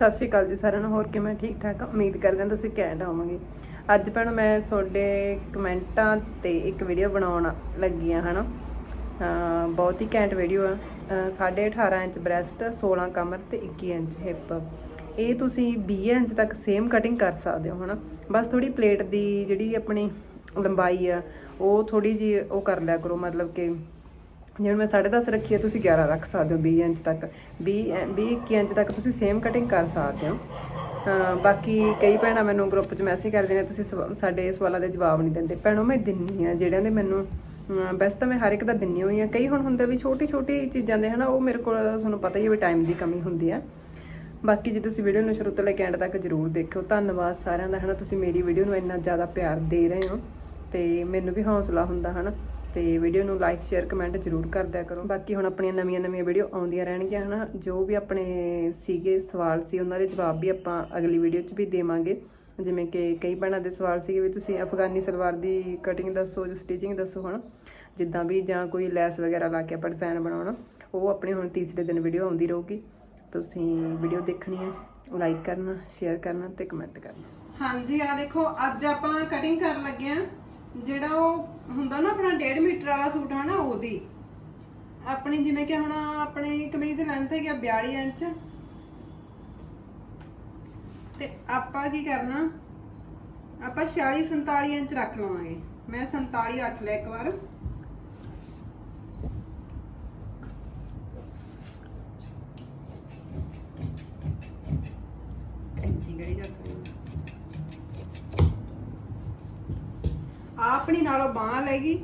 ਸਤਿ ਸ਼੍ਰੀ ਅਕਾਲ ਜੀ ਸਾਰਿਆਂ ਨੂੰ। ਹੋਰ ਕਿਵੇਂ ਠੀਕ ਠਾਕ? ਉਮੀਦ ਕਰਦੇ ਹਾਂ ਤੁਸੀਂ ਘੈਂਟ ਹੋਵੋਗੇ। ਅੱਜ ਭੈਣ ਮੈਂ ਤੁਹਾਡੇ ਕਮੈਂਟਾਂ ਤੇ ਇੱਕ ਵੀਡੀਓ ਬਣਾਉਣ ਲੱਗੀ ਆ ਹਨਾ? ਅਹ ਬਹੁਤ ਹੀ ਘੈਂਟ ਵੀਡੀਓ ਆ। ਅਹ ਸਾਢੇ 18 ਇੰਚ ਬ੍ਰੈਸਟ 16 ਕਮਰ ਤੇ 21 ਇੰਚ ਹਿੱਪ ਇਹ ਤੁਸੀਂ 20 ਇੰਚ ਤੱਕ ਸੇਮ ਕਟਿੰਗ ਕਰ ਸਕਦੇ ਹੋ, ਹਨਾ? ਬਸ ਥੋੜੀ ਪਲੇਟ ਦੀ ਜਿਹੜੀ ਆਪਣੀ ਲੰਬਾਈ ਆ, ਉਹ ਥੋੜੀ ਜੀ ਉਹ ਕਰ ਲਿਆ ਕਰੋ, ਮਤਲਬ ਕਿ ਜਿਵੇਂ ਮੈਂ 10.5 ਰੱਖੀ ਹੈ, ਤੁਸੀਂ 11 ਰੱਖ ਸਕਦੇ ਹੋ 20 ਇੰਚ ਤੱਕ। 20 ਐ- 20 21 ਇੰਚ ਤੱਕ ਤੁਸੀਂ ਸੇਮ ਕਟਿੰਗ ਕਰ ਸਕਦੇ ਹੋ। ਬਾਕੀ ਕਈ ਭੈਣਾਂ ਮੈਨੂੰ ਗਰੁੱਪ 'ਚ ਮੈਸੇਜ ਕਰਦੇ ਨੇ, ਤੁਸੀਂ ਸਵਾ- ਸਾਡੇ ਸਵਾਲਾਂ ਦੇ ਜਵਾਬ ਨਹੀਂ ਦਿੰਦੇ। ਭੈਣੋ, ਮੈਂ ਦਿੰਨੀ ਆ ਜਿਹੜਿਆਂ ਦੇ ਮੈਨੂੰ ਵੈਸੇ ਤਾਂ ਮੈਂ ਹਰ ਇੱਕ ਦਾ ਦਿੰਨੀ ਹੋਈ ਆ ਕਈ ਹੁਣ ਹੁੰਦੇ ਵੀ ਛੋਟੀ ਛੋਟੀ ਚੀਜ਼ਾਂ ਦੇ, ਹਨਾ, ਉਹ ਮੇਰੇ ਕੋਲ ਤੁਹਾਨੂੰ ਪਤਾ ਹੀ ਹੈ ਵੀ ਟਾਈਮ ਦੀ ਕਮੀ ਹੁੰਦੀ ਆ ਬਾਕੀ ਜੇ ਤੁਸੀਂ ਵੀਡੀਓ ਨੂੰ ਸ਼ੁਰੂ ਤੋਂ ਲੈ ਕੇ ਐਂਡ ਤੱਕ ਜਰੂਰ ਦੇਖਿਓ। ਧੰਨਵਾਦ ਸਾਰਿਆਂ ਦਾ, ਹਨਾ, ਤੁਸੀਂ ਮੇਰੀ ਵੀਡੀਓ ਨੂੰ ਇੰਨਾ ਜ਼ਿਆਦਾ ਪਿਆਰ ਦੇ ਰਹੇ ਹੋ। ਤੇ ਮੈਨੂੰ ਵੀ ਹੌਸਲਾ ਹੁੰਦਾ, ਹਨਾ। ਤੇ ਵੀਡੀਓ ਨੂੰ ਲਾਈਕ ਸ਼ੇਅਰ ਕਮੈਂਟ ਜਰੂਰ ਕਰ ਦਿਆ ਕਰੋ। ਬਾਕੀ ਹੁਣ ਆਪਣੀਆਂ ਨਵੀਆਂ ਨਵੀਆਂ ਵੀਡੀਓ ਆਉਂਦੀਆਂ ਰਹਿਣਗੀਆਂ, ਹਨਾ। ਜੋ ਵੀ ਆਪਣੇ ਸੀਗੇ ਸਵਾਲ ਸੀ, ਉਹਨਾਂ ਦੇ ਜਵਾਬ ਵੀ ਆਪਾਂ ਅਗਲੀ ਵੀਡੀਓ 'ਚ ਵੀ ਦੇਵਾਂਗੇ। ਜਿਵੇਂ ਕਿ ਕਈ ਭੈਣਾਂ ਦੇ ਸਵਾਲ ਸੀਗੇ ਵੀ ਤੁਸੀਂ ਅਫਗਾਨੀ ਸਲਵਾਰ ਦੀ ਕਟਿੰਗ ਦੱਸੋ, ਜੋ ਸਟਿਚਿੰਗ ਦੱਸੋ, ਹਨਾ। ਜਿੱਦਾਂ ਵੀ ਜਾਂ ਕੋਈ ਲੈਸ ਵਗੈਰਾ ਲਾ ਕੇ ਆਪਾਂ ਡਿਜ਼ਾਈਨ ਬਣਾਉਣਾ, ਉਹ ਆਪਣੀ ਹੁਣ ਤੀਸਰੇ ਦਿਨ ਵੀਡੀਓ ਆਉਂਦੀ ਰਹੂਗੀ। ਤੁਸੀਂ ਵੀਡੀਓ ਦੇਖਣੀ ਹੈ ਲਾਈਕ ਕਰਨਾ ਸ਼ੇਅਰ ਕਰਨਾ ਤੇ ਕਮੈਂਟ ਕਰਨਾ। ਹਾਂਜੀ ਆ ਦੇਖੋ, ਅੱਜ ਆਪਾਂ ਕਟਿੰਗ ਕਰਨ ਲੱਗੇ ਆ ਜਿਹੜਾ ਉਹ ਹੁੰਦਾ ਨਾ ਆਪਣਾ 1.5 ਮੀਟਰ ਵਾਲਾ ਸੂਟ ਨਾ ਉਹਦੀ। ਆਪਣੀ ਜਿਵੇਂ ਕਿ ਹੁਣ ਆਪਣੇ ਕਮੀਜ਼ ਦੀ ਲੈਂਥ ਹੈਗੀ ਆ 42 ਇੰਚ। ਤੇ ਆਪਾਂ ਕੀ ਕਰਨਾ? ਆਪਾਂ 46 47 ਇੰਚ ਰੱਖ ਲਵਾਂਗੇ। ਮੈਂ 47 ਰੱਖ ਲਿਆ ਇੱਕ ਵਾਰ ਇੰਚੀ ਗੜੀ ਰੱਖ ਲਈ ਆ ਆਪਣੀ ਨਾਲੋਂ ਬਾਹ ਲੈਗੀ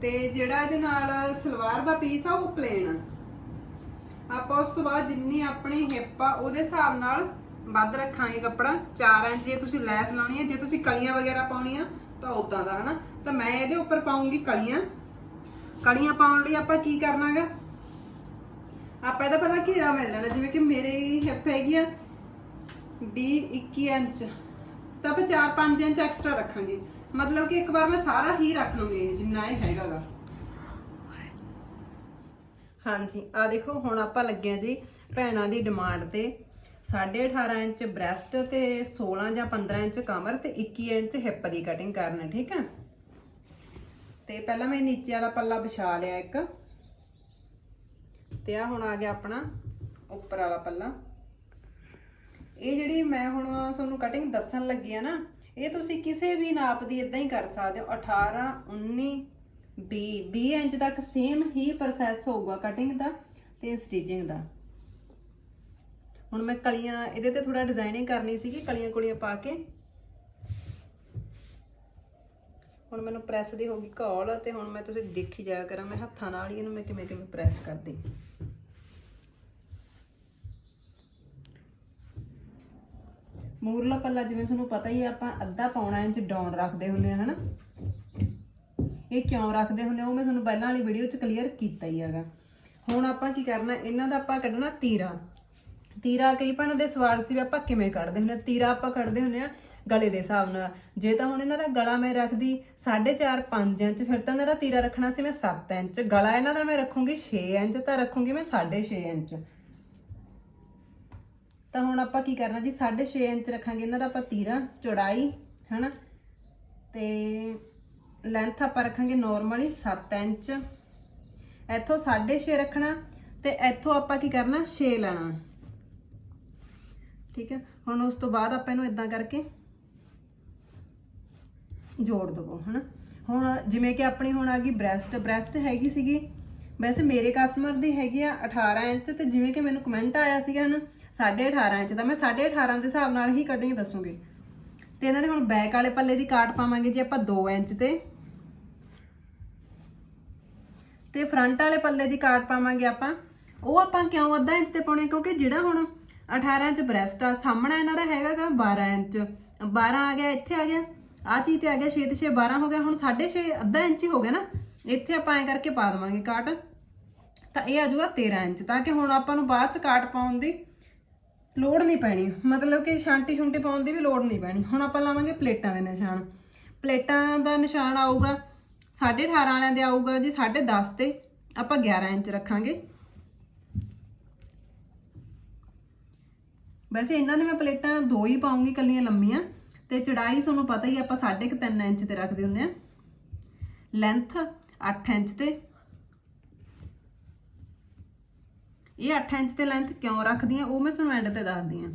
ਤੇ ਜਿਹੜਾ ਇਹਦੇ ਨਾਲ ਸਲਵਾਰ ਦਾ ਪੀਸ ਆ, ਉਹ ਪਲੇਨ ਆ। ਆਪਾਂ ਉਸ ਤੋਂ ਬਾਅਦ ਜਿੰਨੀ ਆਪਣੀ ਹਿੱਪ ਆ, ਉਹਦੇ ਹਿਸਾਬ ਨਾਲ ਵੱਧ ਰੱਖਾਂਗੇ ਕੱਪੜਾ। 4 ਇੰਚ ਜੇ ਤੁਸੀਂ ਲੈਸ ਲਾਉਣੀ ਹੈ ਜੇ ਤੁਸੀਂ ਕਲੀਆਂ ਵਗੈਰਾ ਪਾਉਣੀਆਂ, ਤਾਂ ਉਦਾਂ ਦਾ, ਹਨਾ? ਤਾਂ ਮੈਂ ਇਹਦੇ ਉੱਪਰ ਪਾਉਂਗੀ ਕਲੀਆਂ। ਕਲੀਆਂ ਪਾਉਣ ਲਈ ਆਪਾਂ ਕੀ ਕਰਨਾਗਾ? ਆਪਾਂ ਇਹਦਾ ਪਹਿਲਾਂ ਘੇਰਾ ਮਿਲ ਲੈਣਾ, ਜਿਵੇਂ ਕਿ ਮੇਰੀ ਹਿੱਪ ਹੈਗੀ ਆ 20 21 ਇੰਚ। ਤਾਂ ਆਪਾਂ 4-5 ਇੰਚ ਐਕਸਟਰਾ ਰੱਖਾਂਗੇ। ਮਤਲਬ ਕਿ ਇੱਕ ਵਾਰ ਮੈਂ ਸਾਰਾ ਹੀ ਰੱਖ ਲੂੰਗੀ, ਜਿੰਨਾ ਇਹ ਹੈਗਾਗਾ। ਹਾਂਜੀ ਆ ਦੇਖੋ, ਹੁਣ ਆਪਾਂ ਲੱਗੇ ਆ ਜੀ ਭੈਣਾਂ ਦੀ ਡਿਮਾਂਡ ਤੇ। 18.5 ਇੰਚ ਬ੍ਰੈਸਟ ਤੇ 16 ਜਾਂ 15 ਇੰਚ ਕਮਰ ਤੇ 21 ਇੰਚ ਹਿੱਪ ਦੀ ਕਟਿੰਗ ਕਰਨਾ, ਠੀਕ ਆ? ਤੇ ਪਹਿਲਾਂ ਮੈਂ ਨੀਚੇ ਵਾਲਾ ਪੱਲਾ ਵਿਛਾ ਲਿਆ ਇੱਕ। ਤੇ ਆ ਹੁਣ ਆ ਗਿਆ ਆਪਣਾ ਉੱਪਰ ਵਾਲਾ ਪੱਲਾ। ਇਹ ਜਿਹੜੀ ਮੈਂ ਹੁਣ ਤੁਹਾਨੂੰ ਕਟਿੰਗ ਦੱਸਣ ਲੱਗੀ ਆ ਨਾ ਇਹ ਤੁਸੀਂ ਕਿਸੇ ਵੀ ਨਾਪ ਦੀ ਇਦਾਂ ਹੀ ਕਰ ਸਕਦੇ ਹੋ। 18 19 20 20 ਇੰਚ ਤੱਕ ਸੇਮ ਹੀ ਪ੍ਰੋਸੈਸ ਹੋਊਗਾ ਕਟਿੰਗ ਦਾ ਤੇ ਸਟਿਚਿੰਗ ਦਾ। ਹੁਣ ਮੈਂ ਕਲੀਆਂ, ਇਹਦੇ ਤੇ ਥੋੜਾ ਡਿਜ਼ਾਈਨਿੰਗ ਕਰਨੀ ਸੀਗੀ, ਕਲੀਆਂ ਕੁਲੀਆਂ ਪਾ ਕੇ। ਹੁਣ ਮੈਨੂੰ ਪ੍ਰੈਸ ਦੀ ਹੋ ਗਈ ਘੋਲ ਤੇ ਹੁਣ ਮੈਂ ਤੁਸੀਂ ਦੇਖੀ ਜਾਇਆ ਕਰਾਂ, ਮੈਂ ਹੱਥਾਂ ਨਾਲ ਹੀ ਇਹਨੂੰ ਮੈਂ ਕਿਵੇਂ ਕਿਵੇਂ ਪ੍ਰੈਸ ਕਰਦੀ। ਮੂਰਲਾ ਪੱਲਾ ਜਿਵੇਂ ਤੁਹਾਨੂੰ ਪਤਾ ਹੀ ਹੈ ਆਪਾਂ ਅੱਧਾ ਪੌਣਾ ਇੰਚ ਡਾਊਨ ਰੱਖਦੇ ਹੁੰਦੇ ਆ, ਹਨਾ? ਇਹ ਕਿਉਂ ਰੱਖਦੇ ਹੁੰਦੇ ਆ? ਉਹ ਮੈਂ ਤੁਹਾਨੂੰ ਪਹਿਲਾਂ ਵਾਲੀ ਵੀਡੀਓ 'ਚ ਕਲੀਅਰ ਕੀਤਾ ਹੀ ਹੈਗਾ। ਹੁਣ ਆਪਾਂ ਕੀ ਕਰਨਾ, ਇਹਨਾਂ ਦਾ ਆਪਾਂ ਕੱਢਣਾ ਤੀਰਾ। ਤੀਰਾ ਕਈ ਭੈਣਾਂ ਦੇ ਸਵਾਲ ਸੀ ਵੀ ਆਪਾਂ ਕਿਵੇਂ ਕੱਢਦੇ ਹੁੰਦੇ ਆ? ਤੀਰਾ ਆਪਾਂ ਕੱਢਦੇ ਹੁੰਦੇ ਆ ਗਲੇ ਦੇ ਹਿਸਾਬ ਨਾਲ। ਜੇ ਤਾਂ ਹੁਣ ਇਹਨਾਂ ਦਾ ਗਲਾ ਮੈਂ ਰੱਖਦੀ 4.5 5 ਇੰਚ, ਫਿਰ ਤਾਂ ਇਹਨਾਂ ਦਾ ਤੀਰਾ ਰੱਖਣਾ ਸੀ ਮੈਂ 7 ਇੰਚ। ਗਲਾ ਇਹਨਾਂ ਦਾ ਮੈਂ ਰੱਖੂੰਗੀ 6 ਇੰਚ, ਤਾਂ ਰੱਖੂੰਗੀ ਮੈਂ 6.5 ਇੰਚ। ਤਾਂ ਹੁਣ ਆਪਾਂ ਕੀ ਕਰਨਾ ਜੀ 6.5 ਇੰਚ ਰੱਖਾਂਗੇ ਇਹਨਾਂ ਦਾ ਆਪਾਂ ਤੀਰਾ, ਚੌੜਾਈ, ਹਨਾ? ਤੇ ਲੈਂਥ ਆਪਾਂ ਰੱਖਾਂਗੇ ਨਾਰਮਲੀ 7 ਇੰਚ। ਇੱਥੋਂ 6.5 ਰੱਖਣਾ ਤੇ ਇੱਥੋਂ ਆਪਾਂ ਕੀ ਕਰਨਾ 6 ਲੈਣਾ। ਠੀਕ ਹੈ? ਹੁਣ ਉਸ ਤੋਂ ਬਾਅਦ ਆਪਾਂ ਇਹਨੂੰ ਇਦਾਂ ਕਰਕੇ ਜੋੜ ਦਵੋ, ਹਨਾ? ਹੁਣ ਜਿਵੇਂ ਕਿ ਆਪਣੀ ਹੁਣ ਆ ਗਈ ਬ੍ਰੈਸਟ ਬ੍ਰੈਸਟ ਹੈਗੀ ਸੀਗੀ। ਵੈਸੇ ਮੇਰੇ ਕਸਟਮਰ ਦੀ ਹੈਗੀ ਆ 18 ਇੰਚ ਤੇ ਜਿਵੇਂ ਕਿ ਮੈਨੂੰ ਕਮੈਂਟ ਆਇਆ ਸੀਗਾ, ਹਨਾ? 18.5 ਇੰਚ ਦਾ, ਮੈਂ 18.5 ਦੇ ਹਿਸਾਬ ਨਾਲ ਹੀ ਕਟਿੰਗ ਦੱਸੂਗੀ। ਤੇ ਇਹਨਾਂ ਦੇ ਹੁਣ ਬੈਕ ਵਾਲੇ ਪੱਲੇ ਦੀ ਕਾਟ ਪਾਵਾਂਗੇ ਜੀ ਆਪਾਂ 2 ਇੰਚ ਤੇ। ਤੇ ਫਰੰਟ ਵਾਲੇ ਪੱਲੇ ਦੀ ਕਾਟ ਪਾਵਾਂਗੇ ਆਪਾਂ। ਉਹ ਆਪਾਂ ਕਿਉਂ ਅੱਧਾ ਇੰਚ ਤੇ ਪਾਉਣੇ ਕਿਉਂਕਿ ਜਿਹੜਾ ਹੁਣ 18 ਇੰਚ ਬ੍ਰੈਸਟ ਆ, ਸਾਹਮਣਾ ਇਹਨਾਂ ਦਾ ਹੈਗਾਗਾ 12 ਇੰਚ। 12 ਆ ਗਿਆ, ਇੱਥੇ ਆ ਗਿਆ ਆ ਚੀਜ਼ ਤੇ ਆ ਗਿਆ 6 ਤੇ 6 12 ਹੋ ਗਿਆ, ਹੁਣ 6.5 ਅੱਧਾ ਇੰਚ ਹੀ ਹੋ ਗਿਆ ਨਾ। ਇੱਥੇ ਆਪਾਂ ਐ ਕਰਕੇ ਪਾ ਦਵਾਂਗੇ ਕਾਟ। ਤਾਂ ਇਹ ਆ ਜਾਊਗਾ 13 ਇੰਚ। ਤਾਂ ਕਿ ਹੁਣ ਆਪਾਂ ਨੂੰ ਬਾਅਦ ਚ ਕਾਟ ਪਾਉਣ ਦੀ ਲੋੜ ਨਹੀਂ ਪੈਣੀ। ਮਤਲਬ ਕਿ ਛਾਂਟੀ ਛੁੰਟੀ ਪਾਉਣ ਦੀ ਵੀ ਲੋੜ ਨਹੀਂ ਪੈਣੀ। ਹੁਣ ਆਪਾਂ ਲਾਵਾਂਗੇ ਪਲੇਟਾਂ ਦੇ ਨਿਸ਼ਾਨ। ਪਲੇਟਾਂ ਦਾ ਨਿਸ਼ਾਨ ਆਊਗਾ 18.5 ਵਾਲਿਆਂ ਦੇ ਆਊਗਾ ਜੀ 10.5 ਤੇ। ਆਪਾਂ 11 ਇੰਚ ਰੱਖਾਂਗੇ। ਵੈਸੇ ਇਹਨਾਂ ਦੇ ਮੈਂ ਪਲੇਟਾਂ ਦੋ ਹੀ ਪਾਉਂਗੀ ਕੱਲੀਆਂ ਲੰਮੀਆਂ। ਤੇ ਚੜਾਈ ਤੁਹਾਨੂੰ ਪਤਾ ਹੀ ਆ, ਆਪਾਂ 3.5 ਇੰਚ ਤੇ ਰੱਖਦੇ ਹੁੰਦੇ ਆ। ਲੈਂਥ 8 ਇੰਚ ਤੇ। ਇਹ 8 ਇੰਚ ਤੇ ਲੈਂਥ ਕਿਉਂ ਰੱਖਦੀ ਆ ਉਹ ਮੈਂ ਤੁਹਾਨੂੰ ਐਂਡ ਤੇ ਦੱਸਦੀ ਆ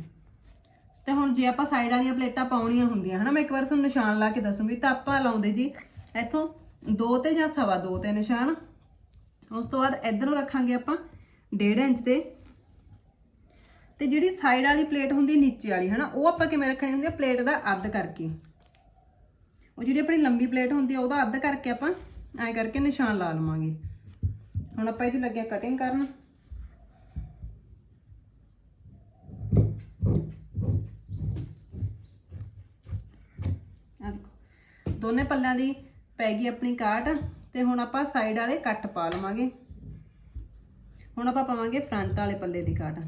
ਤੇ ਹੁਣ ਜੇ ਆਪਾਂ ਸਾਈਡ ਵਾਲੀਆਂ ਪਲੇਟਾਂ ਪਾਉਣੀਆਂ ਹੁੰਦੀਆਂ, ਹਨਾ, ਮੈਂ ਇੱਕ ਵਾਰ ਤੁਹਾਨੂੰ ਨਿਸ਼ਾਨ ਲਾ ਕੇ ਦੱਸੂਗੀ। ਤਾਂ ਆਪਾਂ ਲਾਉਂਦੇ ਜੀ, ਇੱਥੋਂ 2 ਤੇ ਜਾਂ ਸਵਾ 2 ਤੇ ਨਿਸ਼ਾਨ। ਉਸ ਤੋਂ ਬਾਅਦ ਇਧਰੋਂ ਰੱਖਾਂਗੇ ਆਪਾਂ 1.5 ਇੰਚ ਤੇ। ਤੇ ਜਿਹੜੀ ਸਾਈਡ ਵਾਲੀ ਪਲੇਟ ਹੁੰਦੀ ਨੀਚੇ ਵਾਲੀ, ਹਨਾ, ਉਹ ਆਪਾਂ ਕਿਵੇਂ ਰੱਖਣੀ ਹੁੰਦੀ ਹੈ? ਪਲੇਟ ਦਾ ਅੱਧ ਕਰਕੇ। ਉਹ ਜਿਹੜੀ ਆਪਣੀ ਲੰਬੀ ਪਲੇਟ ਹੁੰਦੀ ਹੈ, ਉਹਦਾ ਅੱਧ ਕਰਕੇ ਆਪਾਂ ਐਂ ਕਰਕੇ ਨਿਸ਼ਾਨ ਲਾ ਲਵਾਂਗੇ। ਹੁਣ ਆਪਾਂ ਇਹਦੀ ਲੱਗਿਆ ਕਟਿੰਗ ਕਰਨ ਆਹ ਦੇਖੋ ਦੋਨੇ ਪੱਲਿਆਂ ਦੀ ਪੈ ਗਈ ਆਪਣੀ ਕਾਟ ਤੇ ਹੁਣ ਆਪਾਂ ਸਾਈਡ ਵਾਲੇ ਕੱਟ ਪਾ ਲਵਾਂਗੇ। ਹੁਣ ਆਪਾਂ ਪਾਵਾਂਗੇ ਫਰੰਟ ਵਾਲੇ ਪੱਲੇ ਦੀ ਕਾਟ।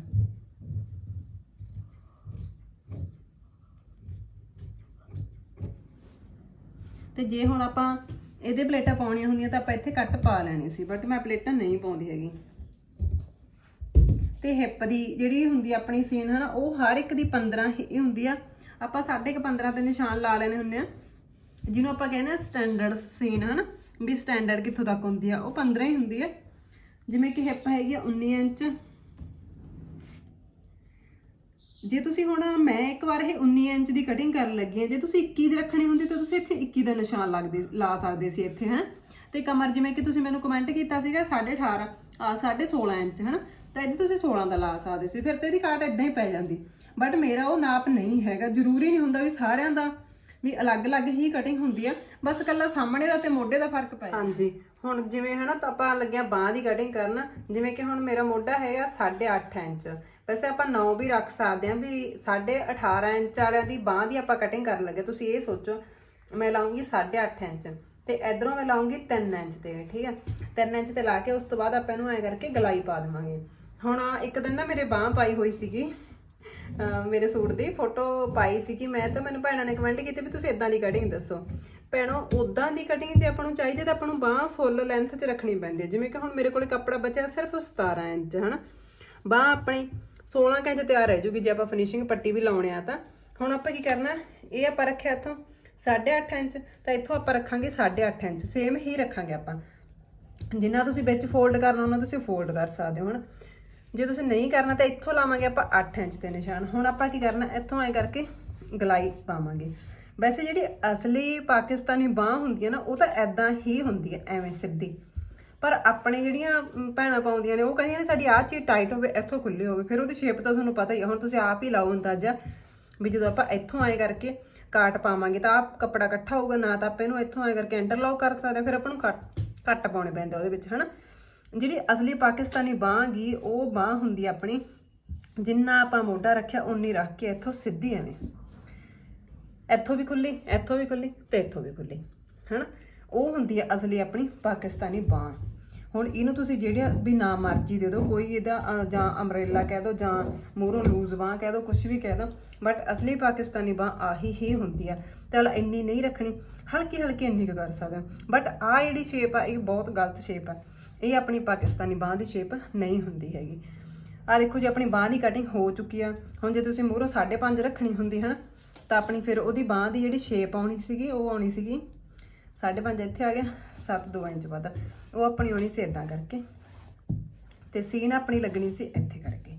ਤੇ ਜੇ ਹੁਣ ਆਪਾਂ ਇਹਦੇ ਪਲੇਟਾਂ ਪਾਉਣੀਆਂ ਹੁੰਦੀਆਂ ਤਾਂ ਆਪਾਂ ਇੱਥੇ ਕੱਟ ਪਾ ਲੈਣੀ ਸੀ ਬਟ ਮੈਂ ਪਲੇਟਾਂ ਨਹੀਂ ਪਾਉਂਦੀ ਹੈਗੀ। ਤੇ ਹਿੱਪ ਦੀ ਜਿਹੜੀ ਹੁੰਦੀ ਆਪਣੀ ਸੀਨ ਹਨਾ, ਉਹ ਹਰ ਇੱਕ ਦੀ 15 ਹੀ ਹੁੰਦੀ ਆ। ਆਪਾਂ ਸਾਢੇ ਕੁ 15 ਤੇ ਨਿਸ਼ਾਨ ਲਾ ਲੈਣੇ ਹੁੰਦੇ ਆ। ਜਿਹਨੂੰ ਆਪਾਂ ਕਹਿੰਦੇ ਆ ਸਟੈਂਡਰਡ ਸੀਨ ਹਨਾ? ਵੀ ਸਟੈਂਡਰਡ ਕਿੱਥੋਂ ਤੱਕ ਹੁੰਦੀ ਆ? ਉਹ 15 ਹੀ ਹੁੰਦੀ ਆ। ਜਿਵੇਂ ਕਿ ਹਿੱਪ ਹੈਗੀ ਆ 19 ਇੰਚ। ਜੇ ਤੁਸੀਂ ਹੁਣ ਮੈਂ ਇੱਕ ਵਾਰ ਇਹ 19 ਇੰਚ ਦੀ ਕਟਿੰਗ ਕਰਨ ਲੱਗੀ ਹਾਂ ਜੇ ਤੁਸੀਂ 21 ਦੀ ਰੱਖਣੀ ਹੁੰਦੀ ਤਾਂ ਤੁਸੀਂ ਇੱਥੇ 21 ਦਾ ਨਿਸ਼ਾਨ ਲੱਗਦੇ, ਲਾ ਸਕਦੇ ਸੀ ਇੱਥੇ, ਹਨ? ਤੇ ਕਮਰ ਜਿਵੇਂ ਕਿ ਤੁਸੀਂ ਮੈਨੂੰ ਕਮੈਂਟ ਕੀਤਾ ਸੀਗਾ 18.5 ਆ 16.5 ਇੰਚ, ਹਨ? ਤਾਂ ਇਹਦੀ ਤੁਸੀਂ 16 ਦਾ ਲਾ ਸਕਦੇ ਸੀ। ਫਿਰ ਤੇ ਇਹਦੀ ਕਾਟ ਇਦਾਂ ਹੀ ਪੈ ਜਾਂਦੀ। ਬਟ ਮੇਰਾ ਉਹ ਨਾਪ ਨਹੀਂ ਹੈਗਾ। ਜ਼ਰੂਰੀ ਨਹੀਂ ਹੁੰਦਾ ਵੀ ਸਾਰਿਆਂ ਦਾ ਵੀ ਅਲੱਗ-ਅਲੱਗ ਹੀ ਕਟਿੰਗ ਹੁੰਦੀ ਆ। ਬਸ ਕੱਲਾ ਸਾਹਮਣੇ ਦਾ ਤੇ ਮੋਢੇ ਦਾ ਫ਼ਰਕ ਪੈ ਹਾਂਜੀ। ਹੁਣ ਜਿਵੇਂ ਹਨਾ ਤਾਂ ਆਪਾਂ ਲੱਗਿਆ ਬਾਹ ਦੀ ਕਟਿੰਗ ਕਰਨ, ਜਿਵੇਂ ਕਿ ਹੁਣ ਮੇਰਾ ਮੋਢਾ ਹੈਗਾ 8.5 ਇੰਚ। ਵੈਸੇ ਆਪਾਂ 9 ਵੀ ਰੱਖ ਸਕਦੇ ਹਾਂ ਵੀ 18.5 ਇੰਚ ਵਾਲਿਆਂ ਦੀ ਬਾਹ ਦੀ ਆਪਾਂ ਕਟਿੰਗ ਕਰਨ ਲੱਗੇ। ਤੁਸੀਂ ਇਹ ਸੋਚੋ, ਮੈਂ ਲਾਉਂਗੀ 8.5 ਇੰਚ। ਤੇ ਇਧਰੋਂ ਮੈਂ ਲਾਉਂਗੀ 3 ਇੰਚ ਤੇ, ਠੀਕ ਹੈ 3 ਇੰਚ ਤੇ ਲਾ ਕੇ ਉਸ ਤੋਂ ਬਾਅਦ ਆਪਾਂ ਇਹਨੂੰ ਐ ਕਰਕੇ ਗਲਾਈ ਪਾ ਦੇਵਾਂਗੇ। ਹੁਣ ਇੱਕ ਦਿਨ ਨਾ ਮੇਰੇ ਬਾਹ ਪਾਈ ਹੋਈ ਸੀਗੀ। ਮੇਰੇ ਸੂਟ ਦੀ ਫੋਟੋ ਪਾਈ ਸੀ ਕਿ ਮੈਂ ਤਾਂ ਮੈਨੂੰ ਭੈਣਾਂ ਨੇ ਕਮੈਂਟ ਕੀਤੇ ਵੀ ਤੁਸੀਂ ਇਦਾਂ ਦੀ ਕਟਿੰਗ ਦੱਸੋ। ਭੈਣੋ ਉਦਾਂ ਦੀ ਕਟਿੰਗ ਜੇ ਆਪਾਂ ਨੂੰ ਚਾਹੀਦੀ ਤਾਂ ਆਪਾਂ ਨੂੰ ਬਾਹ ਫੁੱਲ ਲੈਂਥ 'ਚ ਰੱਖਣੀ ਪੈਂਦੀ ਹੈ। ਜਿਵੇਂ ਕਿ ਹੁਣ ਮੇਰੇ ਕੋਲੇ ਕੱਪੜਾ ਬਚਿਆ ਸਿਰਫ 17 ਇੰਚ, ਹਨਾ? ਬਾਹ ਆਪਣੀ 16 ਇੰਚ ਤਿਆਰ ਰਹਿ ਜੂਗੀ ਜੇ ਆਪਾਂ ਫਿਨਿਸ਼ਿੰਗ ਪੱਟੀ ਵੀ ਲਾਉਣੇ ਆ ਤਾਂ। ਹੁਣ ਆਪਾਂ ਕੀ ਕਰਨਾ? ਇਹ ਆਪਾਂ ਰੱਖਿਆ ਇੱਥੋਂ 8.5 ਇੰਚ, ਤਾਂ ਇੱਥੋਂ ਆਪਾਂ ਰੱਖਾਂਗੇ 8.5 ਇੰਚ। ਸੇਮ ਹੀ ਰੱਖਾਂਗੇ ਆਪਾਂ। ਜਿੰਨਾ ਤੁਸੀਂ ਵਿੱਚ ਫੋਲਡ ਕਰਨਾ, ਉਹਨਾਂ ਤੁਸੀਂ ਫੋਲਡ ਕਰ ਸਕਦੇ ਹੋ, ਹਨਾ? ਜੇ ਤੁਸੀਂ ਨਹੀਂ ਕਰਨਾ ਤਾਂ ਇੱਥੋਂ ਲਾਵਾਂਗੇ ਆਪਾਂ 8 ਇੰਚ ਤੇ ਨਿਸ਼ਾਨ। ਹੁਣ ਆਪਾਂ ਕੀ ਕਰਨਾ, ਇੱਥੋਂ ਐ ਕਰਕੇ ਗਲਾਈ ਪਾਵਾਂਗੇ। ਵੈਸੇ ਜਿਹੜੀ ਅਸਲੀ ਪਾਕਿਸਤਾਨੀ ਬਾਹ ਹੁੰਦੀ ਹੈ ਨਾ, ਉਹ ਤਾਂ ਐਦਾਂ ਹੀ ਹੁੰਦੀ ਹੈ, ਐਵੇਂ ਸਿੱਧੀ। ਪਰ ਆਪਣੇ ਜਿਹੜੀਆਂ ਭੈਣਾਂ ਪਾਉਂਦੀਆਂ ਨੇ, ਉਹ ਕਹਿੰਦੀਆਂ ਨੇ ਸਾਡੀ ਆਹ ਚੀਜ਼ ਟਾਈਟ ਹੋਵੇ, ਇੱਥੋਂ ਖੁੱਲੀ ਹੋਵੇ। ਫਿਰ ਉਹਦੀ ਸ਼ੇਪ ਤਾਂ ਤੁਹਾਨੂੰ ਪਤਾ ਹੀ ਹੈ ਹੁਣ ਤੁਸੀਂ ਆਪ ਹੀ ਲਾਓ ਅੰਦਾਜ਼ਾ ਵੀ ਜਦੋਂ ਆਪਾਂ ਇੱਥੋਂ ਐ ਕਰਕੇ ਕਾਟ ਪਾਵਾਂਗੇ, ਤਾਂ ਆਪ ਕੱਪੜਾ ਇਕੱਠਾ ਹੋਊਗਾ, ਨਾ ਤਾਂ ਆਪਾਂ ਇਹਨੂੰ ਇੱਥੋਂ ਐ ਕਰਕੇ ਇੰਟਰਲੌਕ ਕਰ ਸਕਦੇ ਫਿਰ ਆਪਾਂ ਨੂੰ ਕੱਟ ਕੱਟ ਪਾਉਣੇ ਪੈਂਦੇ ਉਹਦੇ ਵਿੱਚ, ਹਨਾ? ਜਿਹੜੀ ਅਸਲੀ ਪਾਕਿਸਤਾਨੀ ਬਾਂਹ ਗਈ ਉਹ ਬਾਂਹ ਹੁੰਦੀ ਆਪਣੀ। ਜਿੰਨਾ ਆਪਾਂ ਮੋਢਾ ਰੱਖਿਆ ਉਨੀ ਰੱਖ ਕੇ ਇੱਥੋਂ ਸਿੱਧੀ ਐਵੇਂ। ਇੱਥੋਂ ਵੀ ਖੁੱਲੀ ਇੱਥੋਂ ਵੀ ਖੁੱਲੀ ਤੇ ਇੱਥੋਂ ਵੀ ਖੁੱਲੀ ਹਨਾ? ਉਹ ਹੁੰਦੀ ਹੈ ਅਸਲੀ ਆਪਣੀ ਪਾਕਿਸਤਾਨੀ ਬਾਂਹ। ਹੁਣ ਇਹਨੂੰ ਤੁਸੀਂ ਜਿਹੜਿਆ ਵੀ ਨਾ ਮਰਜ਼ੀ ਦੇ ਦਿਓ, ਕੋਈ ਇਹਦਾ ਜਾਂ ਅਮਰੇਲਾ ਕਹਿ ਦਿਓ, ਜਾਂ ਮੂਹਰੋਂ ਲੂਜ਼ ਬਾਂਹ ਕਹਿ ਦਿਓ ਕੁਝ ਵੀ ਕਹਿ ਦਿਓ ਬਟ ਅਸਲੀ ਪਾਕਿਸਤਾਨੀ ਬਾਂਹ ਆਹੀ ਹੀ ਹੁੰਦੀ ਆ। ਚਲ ਇੰਨੀ ਨਹੀਂ ਰੱਖਣੀ ਹਲਕੀ ਹਲਕੀ ਇੰਨੀ ਕੁ ਕਰ ਸਕਦੇ ਬਟ ਆ ਜਿਹੜੀ ਸ਼ੇਪ ਆ, ਇਹ ਬਹੁਤ ਗਲਤ ਸ਼ੇਪ ਆ। ਇਹ ਆਪਣੀ ਪਾਕਿਸਤਾਨੀ ਬਾਂਹ ਦੀ ਸ਼ੇਪ ਨਹੀਂ ਹੁੰਦੀ ਹੈਗੀ। ਆ ਦੇਖੋ ਜੀ, ਆਪਣੀ ਬਾਂਹ ਦੀ ਕਟਿੰਗ ਹੋ ਚੁੱਕੀ ਆ। ਹੁਣ ਜੇ ਤੁਸੀਂ ਮੂਹਰੋਂ 5.5 ਰੱਖਣੀ ਹੁੰਦੀ ਹੈ ਨਾ ਤਾਂ ਆਪਣੀ ਫਿਰ ਉਹਦੀ ਬਾਂਹ ਦੀ ਜਿਹੜੀ ਸ਼ੇਪ ਆਉਣੀ ਸੀਗੀ, ਉਹ ਆਉਣੀ ਸੀਗੀ 5.5 ਇੱਥੇ ਆ ਗਿਆ 7 2 ਇੰਚ ਵੱਧ। ਉਹ ਆਪਣੀ ਆਉਣੀ ਸੀ ਇਦਾਂ ਕਰਕੇ। ਤੇ ਸੀਨ ਆਪਣੀ ਲੱਗਣੀ ਸੀ ਇੱਥੇ ਕਰਕੇ।